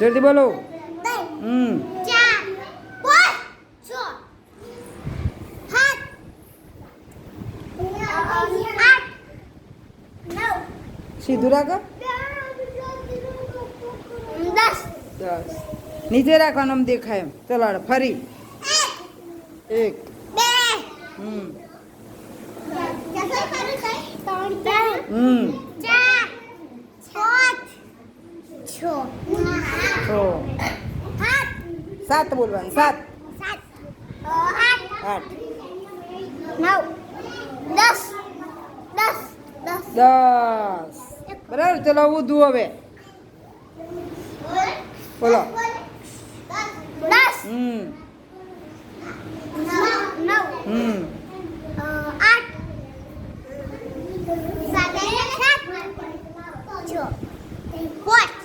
જોરથી બોલો. હમ. સીધું રાખો. દસ. નીચે રાખવાનું આમ દેખાય એમ. ચલો ફરી. એક. હમ. હમ. છ છ સાત બોલવાનું સાત. આઠ. નવ દસ. દસ દસ બરાબર ચલો ઊંધું હવે. બોલો. દસ. હમ. હમ આઠ સાત સાત છ પાંચ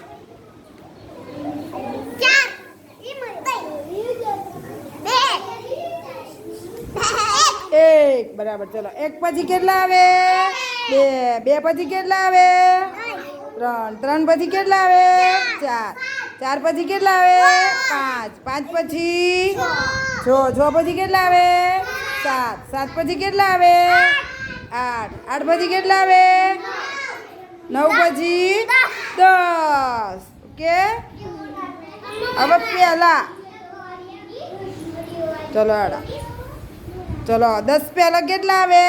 ચાર બે એક, બરાબર, ચલો. એક પછી કેટલા આવે? બે. બે પછી કેટલા આવે? ત્રણ. ત્રણ પછી કેટલા આવે? ચાર. ચાર પછી કેટલા આવે? પાંચ. પાંચ પછી? છ. છ પછી કેટલા આવે? સાત. સાત પછી કેટલા આવે? આઠ. આઠ પછી કેટલા આવે? નવ પછી દસ. ઓકે? હવે પહેલા. ચલો હાડા ચલો, દસ પહેલા કેટલા આવે?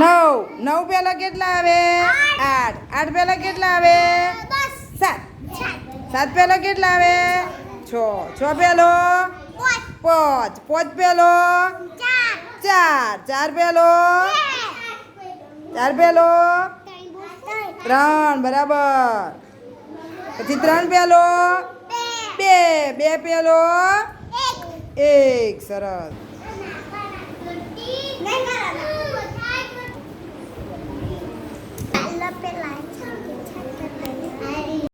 નવ. નવ પહેલા કેટલા આવે? આઠ. આઠ પહેલા કેટલા આવે? સાત. સાત પહેલા કેટલા આવે? છ. છ પહેલો પાંચ. પાંચ પહેલો ચાર. ચાર પહેલો ચાર પહેલો ત્રણ. બરાબર. પછી ત્રણ પહેલો બે. બે પહેલો એક સરસ